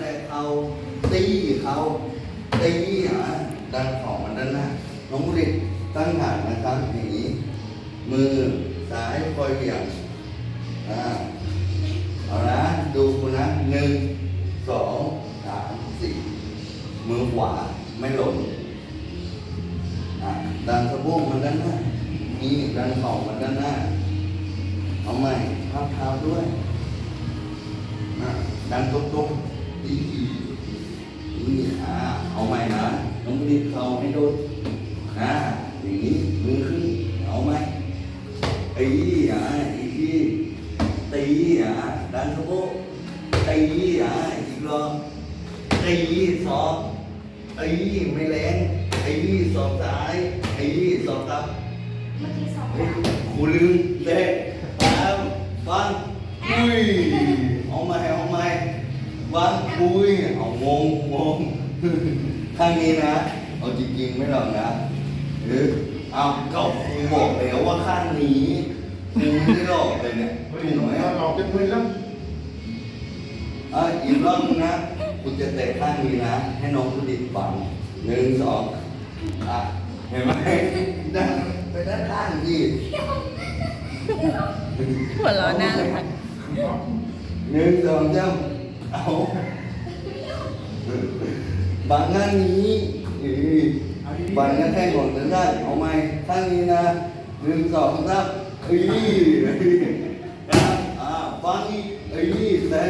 แต่เขาตีเขาตีอะดันของมันด้านหน้าน้องบุริตตั้งฐานนะครับอย่างนี้มือซ้ายคอยเหวี่ยงอ่าเอานะดูนะหนึ่งสองสามสี่มือขวาไม่หล่นอะดันสะโพกมันด้านหน้านี่ดันเข่ามันด้านหน้าเอาใหม่พับเท้าด้วยอะดันตรง นี่อ่าเอาใหม่นะต้องรีบเข่าให้โดนอ่าอย่างนี้มือขึ้นเอาไหมตีอะอีกทีตีอะดันสะโพกตีอะอีกรอบตีสองตีไม่แรงตีสองซ้ายตีสองตับเมื่อกี้สองเฮ้ยครูลืมเด็กตามฟังอุ้ยเอาไหมเอาไหม ฟังคุยเอางงงงข้างนี้นะเอาจริงๆไม่หรอกนะหรือเอาก็ครูบอกแล้วว่าข้างนี้ครูไม่ได้หลอกเลยเนี่ยเฮ้ยถูกไหมเราจะมึนแล้วอะอีกรอบนึงนะคุณจะเตะข้างนี้นะ ให้น้องคุณดิบฟังหนึ่งสองอะเห็นไหมด้านไปด้านข้างดีหัวเร้อนหน้าเลยค่ะหนึ่งสองสาม เอาบางงานนี้อีบางงานแค่ก่อนจะได้เอาไหมข้างนี้นะหนึ่งสองสามเอีนะอ่าฟังอีกอีแต่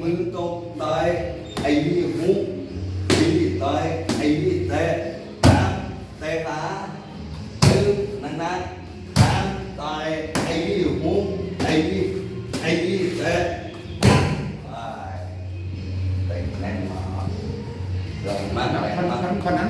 มือตกตายไอ้นี่หุกอีตายไอ้นี่แต่แต่ขาดึงนั่นๆ tám tay ai đi muốn ลองมากน่านมาก ท่คนนั้น